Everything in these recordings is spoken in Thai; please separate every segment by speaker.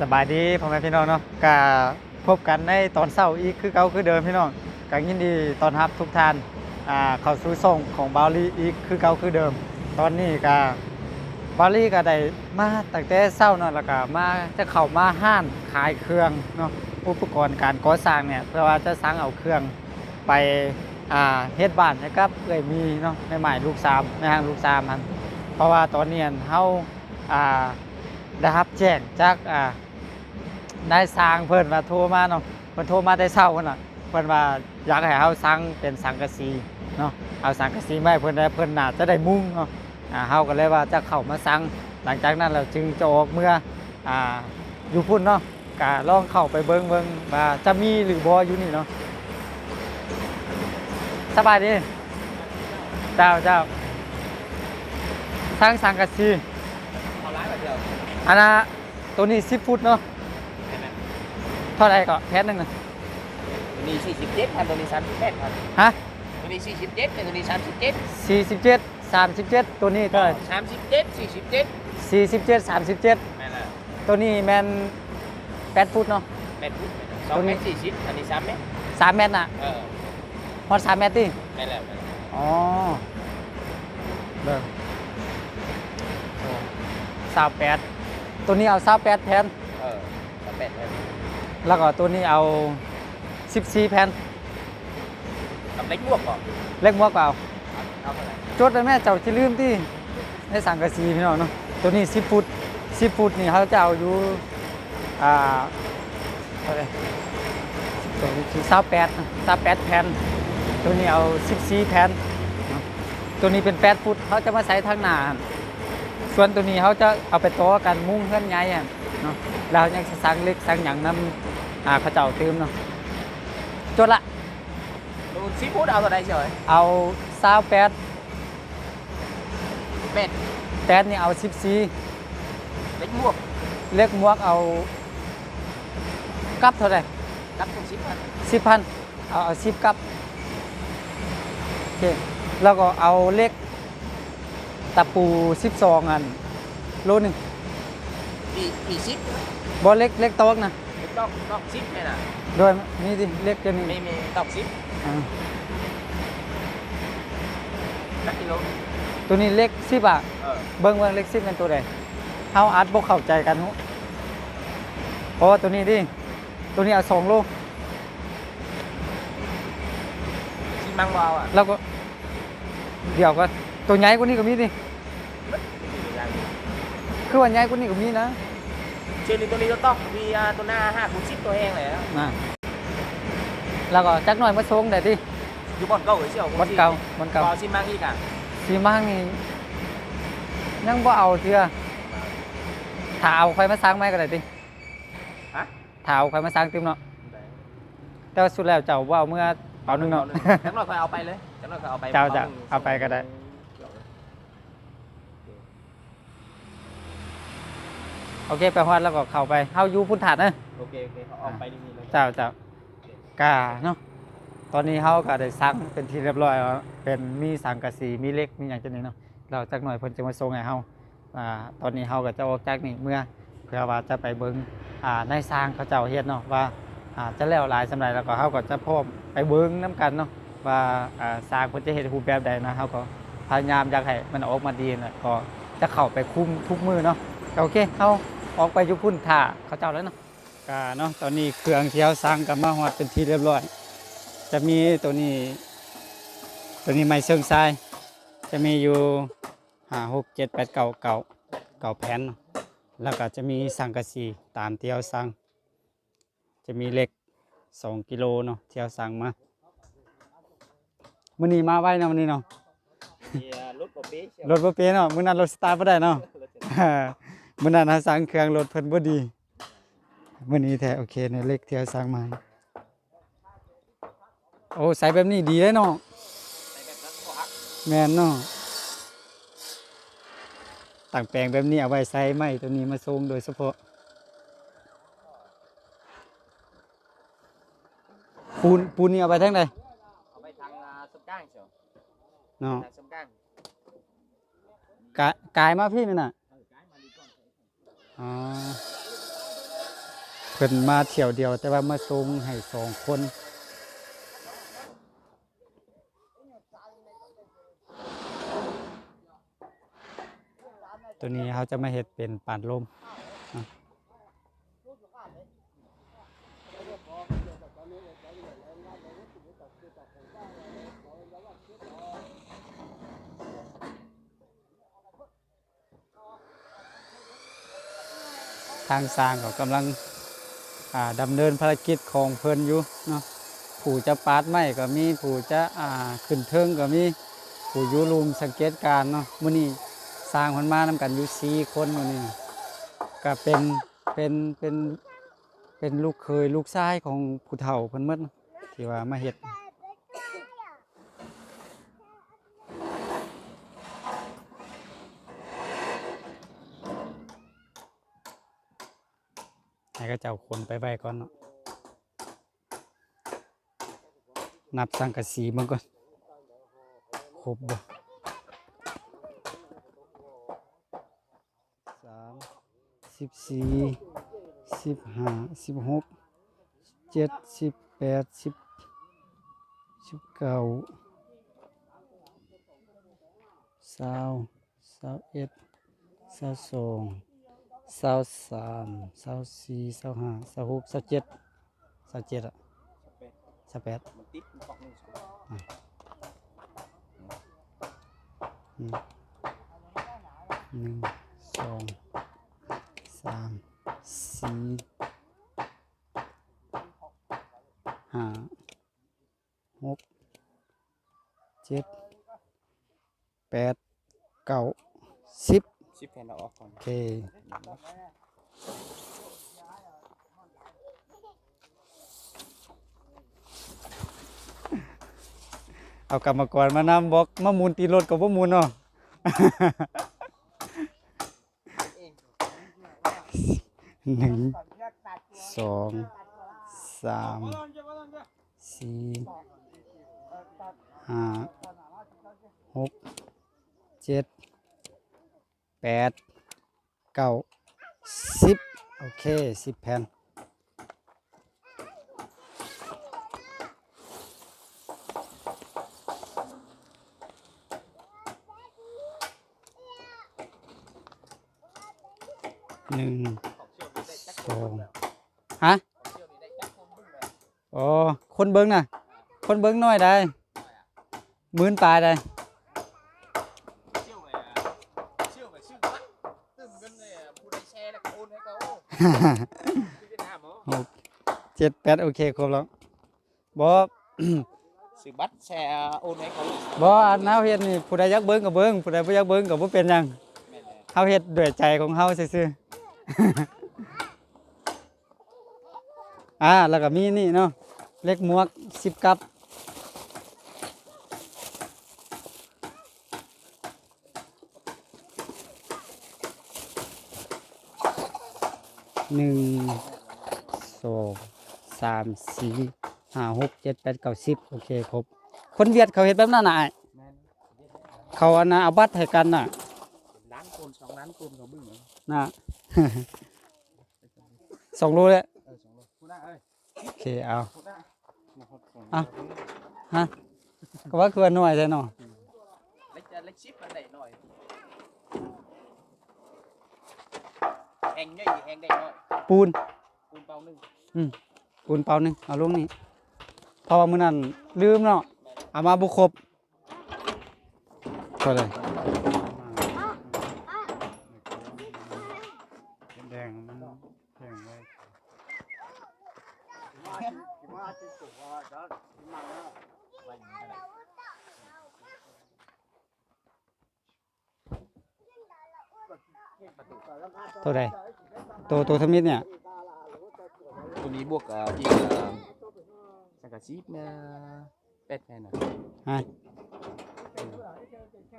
Speaker 1: สบายดีพ่อแม่พี่น้องเนาะก็พบกันในตอนเช้าอีกคือเก่าคือเดิมพี่น้องก็ยินดีตอนรับทุกท่านอ่าเข้าสู่ส่งของบาลีอีกคือเก่าคือเดิม ตอนนี้ก็บาลีก็ได้มาตั้งแต่เช้าเนาะแล้วก็มาจะเข้ามาห้านขายเครื่องเนาะอุปกรณ์การก่อสร้างเนี่ยเพื่อว่าจะสั่งเอาเครื่องไปอ่าเฮ็ดบ้านให้กับเอ้ยมีเนาะในหมายลูกสามในห้างลูกสามมันเพราะว่าตอนนี้เฮาอ่าได้รับแจ้งจากอ่า ได้สร้างเพิ่นว่าโทรมาเนาะเพิ่นโทรมาแต่เช้าพุ่นน่ะเพิ่นว่าอยากให้เฮาสั่งเป็นสังกะสีเนาะเอาสังกะสีมาเพิ่นได้เพิ่นน่าจะได้มุงเนาะอ่าเฮาก็เลยว่าจะเข้ามาสั่งหลังจากนั้นเราจึงจะออกเมื่ออ่าอยู่พุ่นเนาะก็ลองเข้าไปเบิ่งเบิ่งว่าจะมีหรือบ่อยู่นี่เนาะสบายดีเจ้าเจ้าสั่งสังกะสี
Speaker 2: เอาร้ายแบบเดียว
Speaker 1: อันนะตัวนี้10ฟุตเนาะ ท่าไหร่ก็แพทหนึงน่ะ
Speaker 2: ตัวนี้สี่สิบเจ็ดครับตัวนี้สามสิบเจ็ดครับ
Speaker 1: ฮะ
Speaker 2: ตัวนี้สี่สิบเจ็ดตัวนี้สามสิบเจ็ด
Speaker 1: 47 37ตัวนี้เท่าไหร่
Speaker 2: สามสิบเจ็ดสี่สิบเจ็ด
Speaker 1: 47 37
Speaker 2: แม่นละ
Speaker 1: ตัวนี้แมน8ฟุตเนาะ
Speaker 2: แม่นพุทธสองเมตรสี่สิบอันนี้สามเมตร
Speaker 1: 3เมตรน่ะ
Speaker 2: เออ
Speaker 1: ฮอด3เมตรติ
Speaker 2: แม่นแล้วแม่นแล้ว
Speaker 1: อ๋อเด้อโอ้28ตัวนี้เอา28แผ่น
Speaker 2: เออสามเมตร
Speaker 1: แล้วก็ตัวนี้เอา 14 แผ่น
Speaker 2: กับเล็กบวกก่อน
Speaker 1: เล็กมัวกว่าเอา
Speaker 2: เอาเท่าไหร่
Speaker 1: จดได้แม่เจ้าสิลืมติในสังกะสีพี่น้องเนาะตัวนี้ 10 ฟุต 10 ฟุตนี่เขาจะเอาอยู่อ่าเท่าไหร่ตัวนี้คือ28นะ28แผ่นตัวนี้เอา 14 แผ่นเนาะตัวนี้เป็น 8 ฟุตเขาจะมาใส่ทางหน้าส่วนตัวนี้เขาจะเอาไปต่อกันมุ้งเพื่อนใหญ่อะเนาะแล้วยังสิสั่งเล็กสั่งหยังนํ อ่าเขาเจ้าเติมเนาะจดละ
Speaker 2: ดูซีฟู้ดเอาเท่าไหร่เฉย
Speaker 1: เอา28
Speaker 2: เมตร
Speaker 1: แปดนี่เอา14
Speaker 2: เล็กบวก
Speaker 1: เล็กมวกเอากับเท่าไหร่
Speaker 2: กับทุกสิบพัน
Speaker 1: สิบพันเอาเอาสิบกับโอเคแล้วก็เอาเล็กตะปูสิบสองอันโลหนึ่ง
Speaker 2: ปีปีสิบบ
Speaker 1: อเล็กเล็กโต๊ะนะ
Speaker 2: เล็กดอกดอกสิบเนี่ยนะ
Speaker 1: โดยนี่ดิเล็กจะนี่
Speaker 2: มีมีดอกสิบ
Speaker 1: อ่า
Speaker 2: นักกิโล
Speaker 1: ตัวนี้เล็กสิบอะ
Speaker 2: เออ
Speaker 1: เบิ้งเบิ้งเล็กสิบเป็นตัวใดเฮาอัดบ่เข้าใจกันหูโอ้ตัวนี้ดิตัวนี้เอาสองโล
Speaker 2: ชิมังวาวอะ
Speaker 1: แล้วก็ เดี๋ยวก็ตัวใหญ่กว่านี้ก็มีดิคือว่าใหญ่กว่านี้ก็มีนะ
Speaker 2: เชนตัวนี้ตัวต้องมีอ่าตัวหน้าห้าคูณสิบตัวแห้งเลยนะ
Speaker 1: นะแล้วก็จักหน่อยมาส่งได้ที่
Speaker 2: อยู่บอนเก่าเชียว
Speaker 1: บนเก่าบนเก่า
Speaker 2: เก่าชิมังอีกอะ
Speaker 1: สีมังนี่ยังบ่เอาเทื่อถ้าเอาใครมาสร้างไหมก็ได้ติ
Speaker 2: ฮะ
Speaker 1: ถ้าเอาใครมาสร้างติมเนาะแต่ว่าสุดแล้วเจ้าบ่เอาเมื่อเอาหนึงเนาะ
Speaker 2: จังหน่อยค่อยเอาไปเลยจังหน่อยค่อยเอาไป
Speaker 1: เจ้าจะ
Speaker 2: หนึ่ง
Speaker 1: เอาไปก็ได้ โอเค ไปฮอดแล้วก็เข้าไปเฮาอยู่พุทธาตุนะ
Speaker 2: โอเคโอเคเขาเอาไปนี่มีเลย
Speaker 1: เจ้าเจ้ากาเนาะตอนนี้เฮาก็ได้สั่งเป็นที่เรียบร้อยแล้วเป็นมีสังกะสีมีเหล็กมีหยังจังนี้เนาะเราจักหน่อยเพิ่นจะมาส่งให้เฮาอ่าตอนนี้เฮาก็จะออกจากนี่เมื่อเพื่อว่าจะไปเบิ่งอ่าในสร้างเขาเจ้าเฮ็ดเนาะว่าอ่าจะแล้วหลายสำาใดแล้วก็เฮาก็จะพร้อมไปเบิ่งนํกันเนาะว่าอ่าสร้างเพิ่นจะเฮ็ดรูปแบบใดนะเฮาก็พยายามอยากให้มันออกมาดีนะก็จะเข้าไปคุมทุกมือเนาะก็โอเคเฮา ออกไปอยู่พุ่นท่าเขาเจ้าแล้วเนาะกาเนาะตอนนี้เครื่องที่เราสร้างกับมาฮอดเป็นที่เรียบร้อย จะมีตัวนี้ ตัวนี้ไม้เชิงทราย จะมีอยู่ห้าหกเจ็ดแปดเก้าเก้าเก้าแผ่นเนาะแล้วก็จะมีสังกะสีตามที่เราสร้าง จะมีเหล็กสองกิโลเนาะที่เราสร้างมามื้อนี้มาไว้เนาะมื้อนี้เนาะ
Speaker 2: มีอ่ารถปอเป๊ะเชียว
Speaker 1: รถบ่เป็นเนาะมื้อนั้นรถสตาร์ทบ่ได้เนาะ มื้อนั้นเราสั่งเครื่องรถเพิ่นบ่ดีมื้อนี้แท้โอเคในเล็กที่เราสั่งมาโอ้ใส่แบบนี้ดีเลยเนาะ
Speaker 2: ใส่แบบนั้นก็หัก
Speaker 1: แม่นเนาะต่างแปลงแบบนี้เอาไว้ใส่ไม้ตัวนี้มาส่งโดยเฉพาะปูนปูนนี่เอาไปทางใด
Speaker 2: เอาไปทางอ่าสมก้างเชียว
Speaker 1: เนาะ
Speaker 2: ทางสมก้าง
Speaker 1: กะกายมาพี่นี่น่ะ
Speaker 2: เอ๋อน
Speaker 1: อ๋อพิ่นมาเที่ยวเดียว แต่ว่ามาส่งให้สองคนตัวนี้เขาจะมาเห็ดเป็นปานลม ทางสร้างก็กำลังอ่าดำเนินภารกิจของเพลินอยู่เนาะผู้จะปาดไม้ก็มีผู้จะอ่าขึ้นเทิงก็มีผู้อยู่รูมสังเกตการเนาะมื้อนี้สร้างมันมานำกันอยู่สี่คนอยู่นี่ก็เป็นเป็นเป็นเป็นลูกเคยลูกชายของผู้เฒ่าเพิ่นหมดเนาะที่ว่ามาเฮ็ด ก็เจ้าคนไปไว้ก่อนเนาะนับสังกะสีมันก่อนครบบ่สามสิบสี่สิบห้าสิบหกเจ็ดสิบแปดสิบสิบเก้าสาวสาวเอ็ดสาวสอง สาวสามสาวสี่สาวห้าสาวหกสาวเจ็ดสาวเจ็ดอะสาวแปด
Speaker 2: มันติดมันปอกหนึ่งสอง
Speaker 1: หนึ่งสองสามสี่ห้าหกเจ็ดแปดเก้าสิบ
Speaker 2: สิบแผ่นเราออกก่อน
Speaker 1: โอเค เอากรรมกรมานำบอกมามูลตีรถกับว่ามูลเนาะ หนึ่งสองสามสี่ห้าหกเจ็ด แปดเก้าสิบโอเคสิบแผ่นหนึ่งสองฮะอ๋อคนเบิ้งน่ะ คนเบิ้งน้อยได้มื่นปลายได้
Speaker 2: เชี่ยวเลยอะเชี่ยวแบบชื่อวัดตึ้มกันเลยอะผู้ใด แชร์แล้วก็โอนให้เขาที่เวียดนามเหรอ
Speaker 1: เจ็ดแปดโอเคครบแล้วบอ
Speaker 2: ซื้อบัตรแชร์โอนให้เขา
Speaker 1: บออันเฮาเฮ็ดนี่ผู้ใดอยากเบิ่งก็เบิ่งผู้ใดบ่อยากเบิ่งก็บ่เป็นหยัง
Speaker 2: แม่นเลย
Speaker 1: เฮาเฮ็ดด้วยใจของเฮาซื่อๆ อ่าแล้วก็มีนี่เนาะเล็กหมวก10กับ หนึ่งสองสามสี่ห้าหกเจ็ดแปดเก้าสิบโอเคครบ คนเวียดเขาเฮ็ดแบบนั้นน่ะอ้าย
Speaker 2: แม่น
Speaker 1: เขาอันน่ะเอาบัตรให้กันน่ะ
Speaker 2: ล้านคนสองล้านคนเขาบึ้งเหรอ
Speaker 1: น่ะ สองรูเลย
Speaker 2: เออสองโลพูดได้เอ้ย
Speaker 1: โอเคเอา
Speaker 2: พูดได้มาหดสอง
Speaker 1: อะฮะก็ว่าคือว่าน้อยใช่เนาะ
Speaker 2: เล็กจะเล็กชิปมันได้หน่อย แหงย่อยแหงได้หน่อย
Speaker 1: ปูน
Speaker 2: คูณเปล่าหนึ่ง
Speaker 1: ปูนเปล่าหนึงเอาลงนี่เพราะว่ามื้อนั้นลืมเนาะเอามาบ่ครบเท่าไหร่แดงมันแข็งไว้ เท่าไหร่ตัวตัวทมิดเนี่ย
Speaker 2: ตัวนี้บวกกับอีกเอ่อสังกะสีเนี่ยเป็ดแค่น่ะ
Speaker 1: ฮะ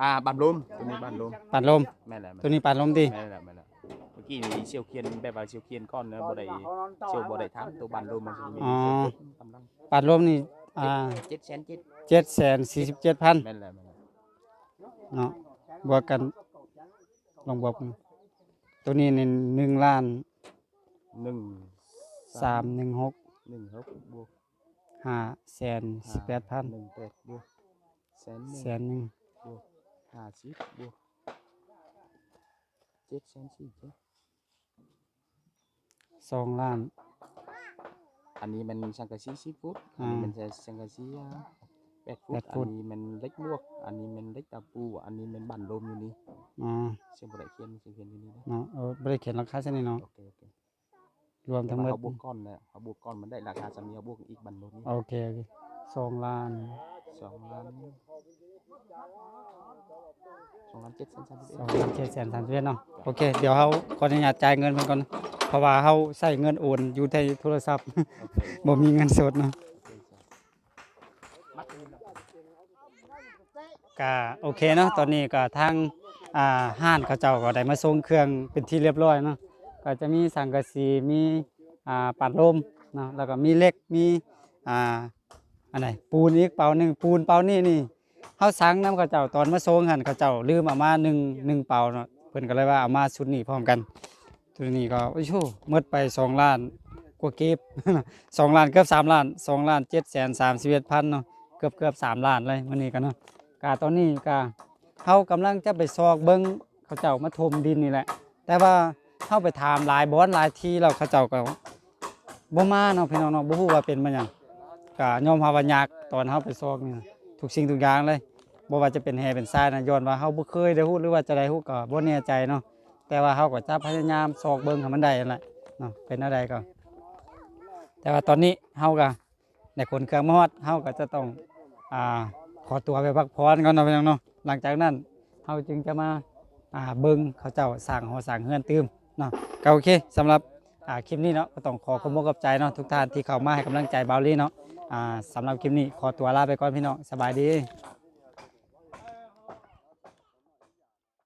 Speaker 2: อ่าบันลมตัวนี้บันลม
Speaker 1: ปัดลม
Speaker 2: แม่นแหละ
Speaker 1: ตัวนี้ปัดลมดิ
Speaker 2: แม่นแหละแม่นแหละเมื่อกี้นี่เชียวเคียนแบบว่าเชียวเคียนก้อนเนื้อบ่ได้เชียวบ่ได้ทำตัวบันลมมันจะมี
Speaker 1: อ๋อ
Speaker 2: เชียวกำลัง
Speaker 1: ปัดลมนี่อ่า
Speaker 2: เจ็ดแสนเจ็ด
Speaker 1: เจ็ดแสนสี่สิบเจ็ดพัน
Speaker 2: แม่นแหละแม่นแหละ
Speaker 1: เนาะบวกกันลองบวกกัน ตัวนี้นี่หนึ่งล้าน
Speaker 2: หนึ่ง
Speaker 1: สามหนึ่งหก
Speaker 2: หนึ่งหกบวก
Speaker 1: ห้าแสนสิบแปดพัน
Speaker 2: หนึ่งแปดบวกแสนหนึ่ง
Speaker 1: แสนหนึ่ง
Speaker 2: บวกห้าสิบบวกเจ็ดแสนสี่เจ็ด
Speaker 1: สองล้าน
Speaker 2: อันนี้มันสังกะสีสิบฟุตอั
Speaker 1: อ่า
Speaker 2: นนี้มันจะสังกะสีอ่าแปดฟุ
Speaker 1: แป
Speaker 2: ต
Speaker 1: ดฟุ
Speaker 2: อั
Speaker 1: ต
Speaker 2: นนี้มันเล็กบวก อันนี้มันเล็กตะปู อันนี้มันบันลมอยู่นี่
Speaker 1: อ๋อ
Speaker 2: เสียงบริเขียนเสียงเขียนอยู่นี่นะ
Speaker 1: เนาะเออบ่ได้เขียนราคาใช่ไหมเนาะ
Speaker 2: โอเคโอเค
Speaker 1: รวม
Speaker 2: แต่
Speaker 1: ทั้งหม
Speaker 2: ว่า
Speaker 1: ด
Speaker 2: เขาบวกก้อนแล้วเขาบวกก้อนมันได้ราคาสามีเขาบวกอีกบันลมนี่
Speaker 1: โอเคโอเคสองล้าน
Speaker 2: สองล้านสองล้านเจ็ดแสนสามสิบ
Speaker 1: ส
Speaker 2: เอ็
Speaker 1: อ
Speaker 2: ด
Speaker 1: งล้านเจ็ดแสนสามสิบเอ็ดเนาะโอเค เดี๋ยวเขาขออนุญาตจ่ายเงินเพิ่นก่อนเพราะว่าเขาใส่เงินโอนอยู่ในโทรศัพท์
Speaker 2: โอเค
Speaker 1: บ่มีเงินสดเนาะ
Speaker 2: โอเคมัดเงินเหรอ
Speaker 1: ก็โอเคเนาะตอนนี้ก็ทาง อ่าห้านเขาเจ้าก็ได้มาส่งเครื่องเป็นที่เรียบร้อยเนาะก็จะมีสังกะสีมีอ่าปัดลมเนาะแล้วก็มีเหล็กมีอ่าอันไหนปูนอีกเป่าหนึ่งปูนเป่านี่นี่เฮาสั่งนํเขาเจ้าตอนมาส่งหันเขาเจ้าลืมเอามาหนึ่งหนึ่งเปาเนาะเพิ่นก็เลยว่าเอามาชุดนี้พร้อมกันชุดนี้ก็โอ้โหหมดไปสองล้านกว่าเก็บสองล้านเกือบสามล้านสองล้านเจ็ดแสนสามสิบเอ็ดพันเนาะเกือบเกือบสามล้านเลยมื้อนี้กันเนาะกาตอนนี้กา เขากำลังจะไปซอกเบิ้งเขาเจ้ามาถมดินนี่แหละ แต่ว่าเข้าไปถามหลายบอนหลายทีแล้วเขาเจ้าก็บ่มาเนาะพี่น้องเนาะบ่ฮู้ว่าเป็นมาหยังก็ยอมรับว่ายากตอนเฮาไปซอกนี่นะทุกสิ่งทุกอย่างเลยบ่ว่าจะเป็นแฮเป็นทรายนะย้อนว่าเฮาบ่เคยได้ฮู้หรือว่าจะได้ฮู้ก็บ่แน่ใจเนาะแต่ว่าเฮาก็จะพยายามซอกเบิ่งให้มันได้นั่นแหละเนาะเป็นอะไรก็ แต่ว่าตอนนี้เฮาก็ได้ขนเครื่องมาฮอดเฮาก็จะต้องอ่าขอตัวไปพักผ่อนก่อนเนาะพี่น้องเนาะ หลังจากนั้นเราจึงจะมาอ่าเบิ่งเขาเจ้าสร้างหอสร้างเฮือนตืมเนาะก็โอเคสำหรับอ่าคลิปนี้เนาะก็ต้องขอขอบคุณขอบใจเนาะทุกท่านที่เข้ามาให้กำลังใจเบาลี่เนาะอ่าสำหรับคลิปนี้ขอตัวลาไปก่อนพี่น้องสบายดี